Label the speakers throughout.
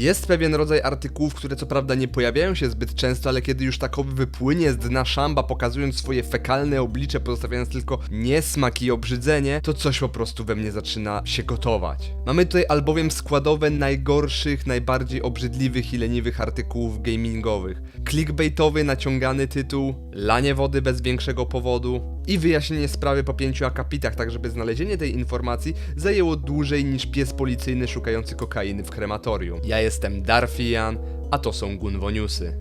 Speaker 1: Jest pewien rodzaj artykułów, które co prawda nie pojawiają się zbyt często, ale kiedy już takowy wypłynie z dna szamba, pokazując swoje fekalne oblicze, pozostawiając tylko niesmak i obrzydzenie, to coś po prostu we mnie zaczyna się gotować. Mamy tutaj albowiem składowe najgorszych, najbardziej obrzydliwych i leniwych artykułów gamingowych. Clickbaitowy, naciągany tytuł, lanie wody bez większego powodu i wyjaśnienie sprawy po pięciu akapitach, tak żeby znalezienie tej informacji zajęło dłużej niż pies policyjny szukający kokainy w krematorium. Ja jestem Darfian, a to są Gunwoniusy.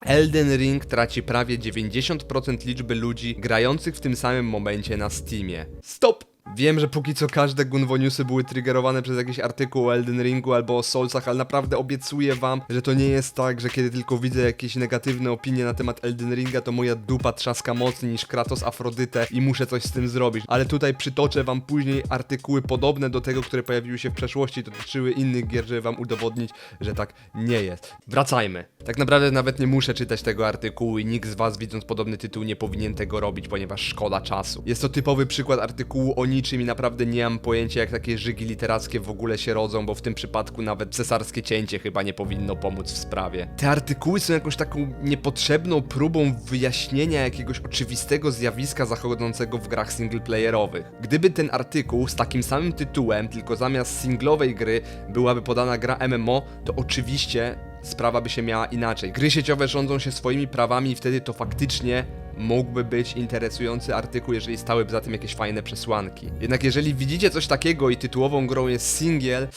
Speaker 1: Elden Ring traci prawie 90% liczby ludzi grających w tym samym momencie na Steamie. Stop! Wiem, że póki co każde Gunwoniusy były triggerowane przez jakiś artykuł o Elden Ringu albo o Soulsach, ale naprawdę obiecuję wam, że to nie jest tak, że kiedy tylko widzę jakieś negatywne opinie na temat Elden Ringa, to moja dupa trzaska mocniej niż Kratos Afrodytę i muszę coś z tym zrobić. Ale tutaj przytoczę wam później artykuły podobne do tego, które pojawiły się w przeszłości, dotyczyły innych gier, żeby wam udowodnić, że tak nie jest. Wracajmy. Tak naprawdę nawet nie muszę czytać tego artykułu i nikt z was widząc podobny tytuł nie powinien tego robić, ponieważ szkoda czasu. Jest to typowy przykład artykułu o niczym i naprawdę nie mam pojęcia jak takie żygi literackie w ogóle się rodzą, bo w tym przypadku nawet cesarskie cięcie chyba nie powinno pomóc w sprawie. Te artykuły są jakąś taką niepotrzebną próbą wyjaśnienia jakiegoś oczywistego zjawiska zachodzącego w grach singleplayerowych. Gdyby ten artykuł z takim samym tytułem, tylko zamiast singlowej gry byłaby podana gra MMO, to oczywiście sprawa by się miała inaczej. Gry sieciowe rządzą się swoimi prawami i wtedy to faktycznie mógłby być interesujący artykuł, jeżeli stałyby za tym jakieś fajne przesłanki. Jednak jeżeli widzicie coś takiego i tytułową grą jest singiel,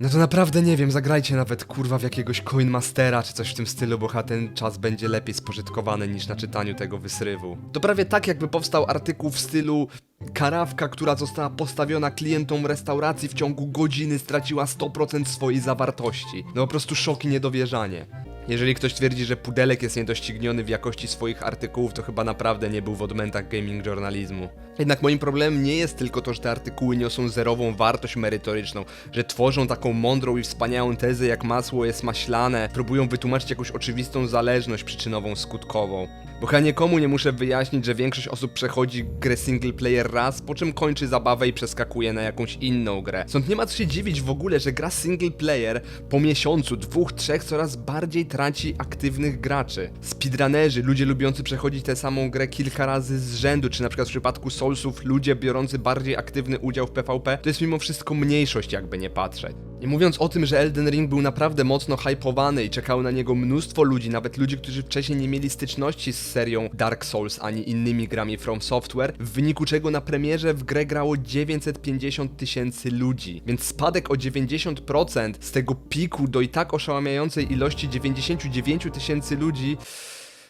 Speaker 1: no to naprawdę nie wiem, zagrajcie nawet kurwa w jakiegoś Coinmastera czy coś w tym stylu, bo chyba ten czas będzie lepiej spożytkowany niż na czytaniu tego wysrywu. To prawie tak jakby powstał artykuł w stylu Karawka, która została postawiona klientom restauracji w ciągu godziny straciła 100% swojej zawartości. No po prostu szok i niedowierzanie. Jeżeli ktoś twierdzi, że Pudelek jest niedościgniony w jakości swoich artykułów, to chyba naprawdę nie był w odmętach gaming journalizmu. Jednak moim problemem nie jest tylko to, że te artykuły niosą zerową wartość merytoryczną, że tworzą taką mądrą i wspaniałą tezę, jak masło jest maślane, próbują wytłumaczyć jakąś oczywistą zależność przyczynową skutkową. Bo chyba nikomu nie muszę wyjaśnić, że większość osób przechodzi grę single player raz, po czym kończy zabawę i przeskakuje na jakąś inną grę. Stąd nie ma co się dziwić w ogóle, że gra single player po miesiącu, dwóch, trzech coraz bardziej traci aktywnych graczy. Speedrunnerzy, ludzie lubiący przechodzić tę samą grę kilka razy z rzędu, czy na przykład w przypadku Soulsów ludzie biorący bardziej aktywny udział w PvP, to jest mimo wszystko mniejszość jakby nie patrzeć. Nie mówiąc o tym, że Elden Ring był naprawdę mocno hypowany i czekało na niego mnóstwo ludzi, nawet ludzi, którzy wcześniej nie mieli styczności z serią Dark Souls ani innymi grami From Software, w wyniku czego na premierze w grę grało 950 tysięcy ludzi. Więc spadek o 90% z tego piku do i tak oszałamiającej ilości 99 tysięcy ludzi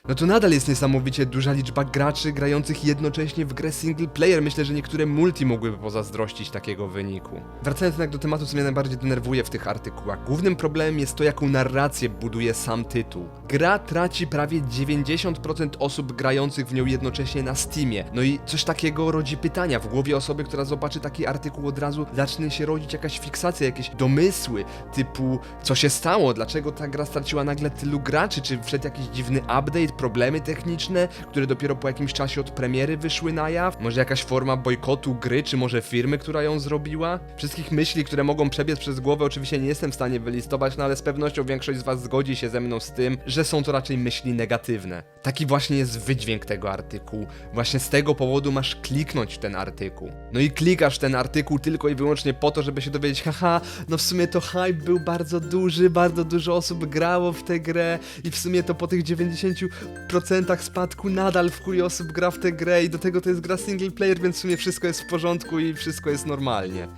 Speaker 1: no to nadal jest niesamowicie duża liczba graczy grających jednocześnie w grę single player. Myślę, że niektóre multi mogłyby pozazdrościć takiego wyniku. Wracając jednak do tematu, co mnie najbardziej denerwuje w tych artykułach. Głównym problemem jest to, jaką narrację buduje sam tytuł. Gra traci prawie 90% osób grających w nią jednocześnie na Steamie. No i coś takiego rodzi pytania. W głowie osoby, która zobaczy taki artykuł od razu zacznie się rodzić jakaś fiksacja, jakieś domysły typu co się stało, dlaczego ta gra straciła nagle tylu graczy, czy wszedł jakiś dziwny update, problemy techniczne, które dopiero po jakimś czasie od premiery wyszły na jaw? Może jakaś forma bojkotu gry, czy może firmy, która ją zrobiła? Wszystkich myśli, które mogą przebiec przez głowę, oczywiście nie jestem w stanie wylistować, no ale z pewnością większość z Was zgodzi się ze mną z tym, że są to raczej myśli negatywne. Taki właśnie jest wydźwięk tego artykułu. Właśnie z tego powodu masz kliknąć w ten artykuł. No i klikasz w ten artykuł tylko i wyłącznie po to, żeby się dowiedzieć, haha, no w sumie to hype był bardzo duży, bardzo dużo osób grało w tę grę i w sumie to po tych 90% spadku nadal w chuj osób gra w tę grę i do tego to jest gra single player, więc w sumie wszystko jest w porządku i wszystko jest normalnie.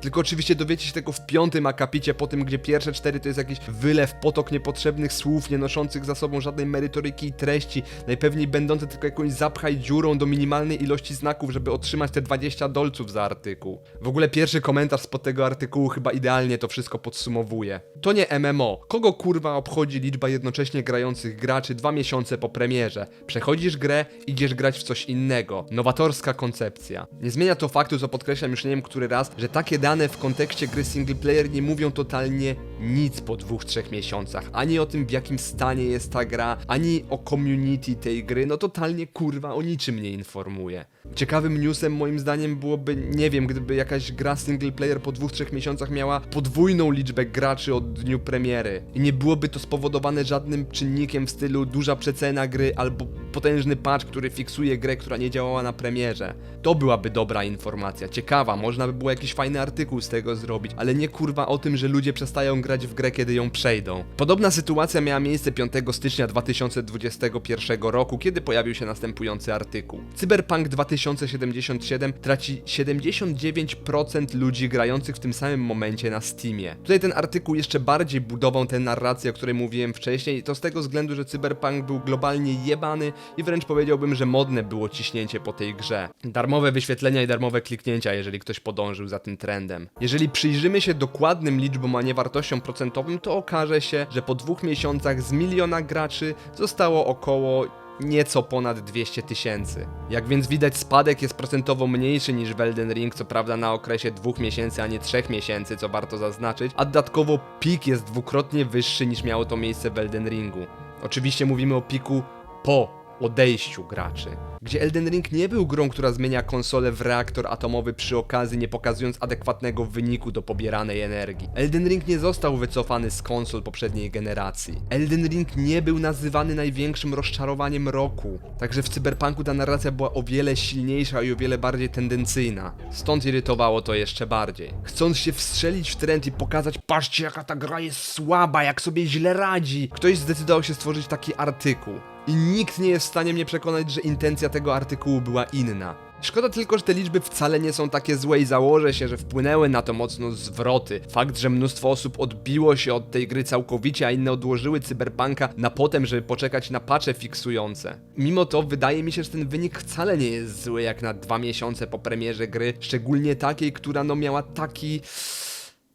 Speaker 1: Tylko oczywiście dowiecie się tego w piątym akapicie, po tym, gdzie pierwsze cztery to jest jakiś wylew, potok niepotrzebnych słów, nie noszących za sobą żadnej merytoryki i treści, najpewniej będące tylko jakąś zapchaj dziurą do minimalnej ilości znaków, żeby otrzymać te 20 dolców za artykuł. W ogóle pierwszy komentarz spod tego artykułu chyba idealnie to wszystko podsumowuje. To nie MMO. Kogo kurwa obchodzi liczba jednocześnie grających graczy dwa miesiące po premierze? Przechodzisz grę, idziesz grać w coś innego. Nowatorska koncepcja. Nie zmienia to faktu, co podkreślam już nie wiem który raz, że takie dane w kontekście gry single player nie mówią totalnie nic po dwóch, trzech miesiącach. Ani o tym, w jakim stanie jest ta gra, ani o community tej gry, no totalnie kurwa o niczym nie informuje. Ciekawym newsem moim zdaniem byłoby, nie wiem, gdyby jakaś gra single player po dwóch, trzech miesiącach miała podwójną liczbę graczy od dniu premiery. I nie byłoby to spowodowane żadnym czynnikiem w stylu duża przecena gry albo potężny patch, który fiksuje grę, która nie działała na premierze. To byłaby dobra informacja, ciekawa, można by było jakiś fajny artykuł z tego zrobić, ale nie kurwa o tym, że ludzie przestają grać w grę, kiedy ją przejdą. Podobna sytuacja miała miejsce 5 stycznia 2021 roku, kiedy pojawił się następujący artykuł. Cyberpunk 2077 traci 79% ludzi grających w tym samym momencie na Steamie. Tutaj ten artykuł jeszcze bardziej budował tę narrację, o której mówiłem wcześniej, to z tego względu, że Cyberpunk był globalnie jebany i wręcz powiedziałbym, że modne było ciśnięcie po tej grze. Darmowe wyświetlenia i darmowe kliknięcia, jeżeli ktoś podążył za tym trendem. Jeżeli przyjrzymy się dokładnym liczbom, a nie wartościom procentowym, to okaże się, że po dwóch miesiącach z miliona graczy zostało około nieco ponad 200 tysięcy. Jak więc widać, spadek jest procentowo mniejszy niż w Elden Ring, co prawda na okresie dwóch miesięcy, a nie trzech miesięcy, co warto zaznaczyć, a dodatkowo pik jest dwukrotnie wyższy niż miało to miejsce w Elden Ringu. Oczywiście mówimy o piku po odejściu graczy. Gdzie Elden Ring nie był grą, która zmienia konsolę w reaktor atomowy przy okazji, nie pokazując adekwatnego wyniku do pobieranej energii. Elden Ring nie został wycofany z konsol poprzedniej generacji. Elden Ring nie był nazywany największym rozczarowaniem roku. Także w Cyberpunku ta narracja była o wiele silniejsza i o wiele bardziej tendencyjna. Stąd irytowało to jeszcze bardziej. Chcąc się wstrzelić w trend i pokazać, patrzcie jaka ta gra jest słaba, jak sobie źle radzi, ktoś zdecydował się stworzyć taki artykuł. I nikt nie jest w stanie mnie przekonać, że intencja tego artykułu była inna. Szkoda tylko, że te liczby wcale nie są takie złe i założę się, że wpłynęły na to mocno zwroty. Fakt, że mnóstwo osób odbiło się od tej gry całkowicie, a inne odłożyły cyberpunka na potem, żeby poczekać na pacze fiksujące. Mimo to wydaje mi się, że ten wynik wcale nie jest zły jak na dwa miesiące po premierze gry, szczególnie takiej, która no miała taki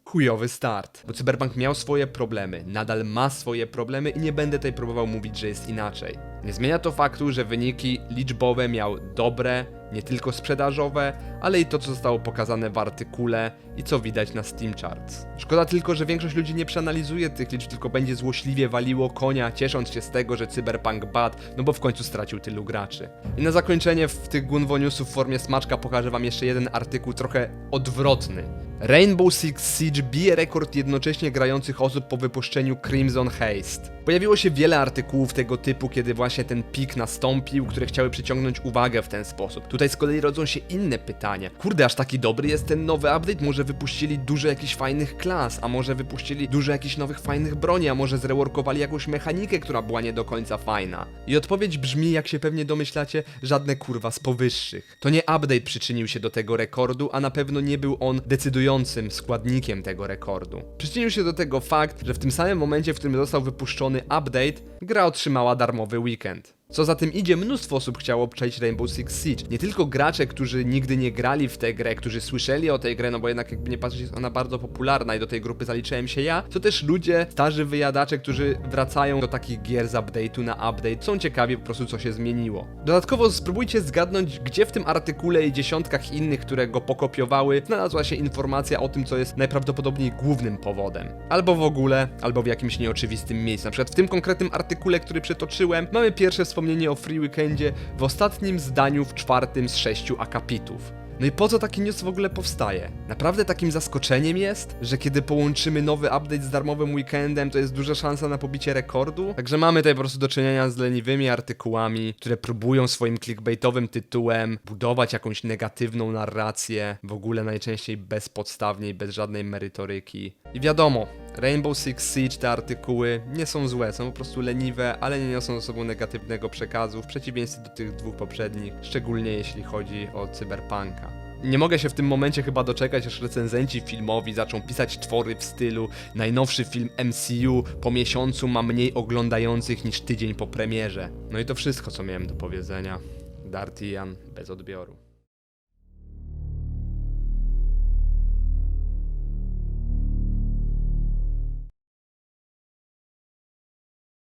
Speaker 1: chujowy start. Bo Cyberpunk miał swoje problemy, nadal ma swoje problemy i nie będę tutaj próbował mówić, że jest inaczej. Nie zmienia to faktu, że wyniki liczbowe miał dobre, nie tylko sprzedażowe, ale i to, co zostało pokazane w artykule i co widać na Steam Charts. Szkoda tylko, że większość ludzi nie przeanalizuje tych liczb, tylko będzie złośliwie waliło konia, ciesząc się z tego, że Cyberpunk bad, no bo w końcu stracił tylu graczy. I na zakończenie w tych Gunwo w formie smaczka pokażę wam jeszcze jeden artykuł trochę odwrotny. Rainbow Six Siege bije rekord jednocześnie grających osób po wypuszczeniu Crimson Haste. Pojawiło się wiele artykułów tego typu, kiedy właśnie ten pik nastąpił, które chciały przyciągnąć uwagę w ten sposób. Tutaj z kolei rodzą się inne pytania. Kurde, aż taki dobry jest ten nowy update? Może wypuścili dużo jakichś fajnych klas, a może wypuścili dużo jakichś nowych fajnych broni, a może zreworkowali jakąś mechanikę, która była nie do końca fajna. I odpowiedź brzmi, jak się pewnie domyślacie, żadne kurwa z powyższych. To nie update przyczynił się do tego rekordu, a na pewno nie był on decydującym składnikiem tego rekordu. Przyczynił się do tego fakt, że w tym samym momencie, w którym został wypuszczony update, gra otrzymała darmowy weekend. Co za tym idzie, mnóstwo osób chciało przejść Rainbow Six Siege. Nie tylko gracze, którzy nigdy nie grali w tę grę, którzy słyszeli o tej grze, no bo jednak jakby nie patrzeć, jest ona bardzo popularna i do tej grupy zaliczyłem się ja, to też ludzie, starzy wyjadacze, którzy wracają do takich gier z update'u na update, są ciekawi po prostu co się zmieniło. Dodatkowo spróbujcie zgadnąć, gdzie w tym artykule i dziesiątkach innych, które go pokopiowały, znalazła się informacja o tym, co jest najprawdopodobniej głównym powodem. Albo w ogóle, albo w jakimś nieoczywistym miejscu. Na przykład w tym konkretnym artykule, który przytoczyłem, mamy pierwsze wspomnienie o Free Weekendzie w ostatnim zdaniu w czwartym z sześciu akapitów. No i po co taki news w ogóle powstaje? Naprawdę takim zaskoczeniem jest, że kiedy połączymy nowy update z darmowym weekendem, to jest duża szansa na pobicie rekordu? Także mamy tutaj po prostu do czynienia z leniwymi artykułami, które próbują swoim clickbaitowym tytułem budować jakąś negatywną narrację, w ogóle najczęściej bezpodstawnie i bez żadnej merytoryki. I wiadomo, Rainbow Six Siege te artykuły nie są złe, są po prostu leniwe, ale nie niosą ze sobą negatywnego przekazu, w przeciwieństwie do tych dwóch poprzednich, szczególnie jeśli chodzi o cyberpunka. Nie mogę się w tym momencie chyba doczekać, aż recenzenci filmowi zaczną pisać twory w stylu najnowszy film MCU po miesiącu ma mniej oglądających niż tydzień po premierze. No i to wszystko, co miałem do powiedzenia. Dartian bez odbioru.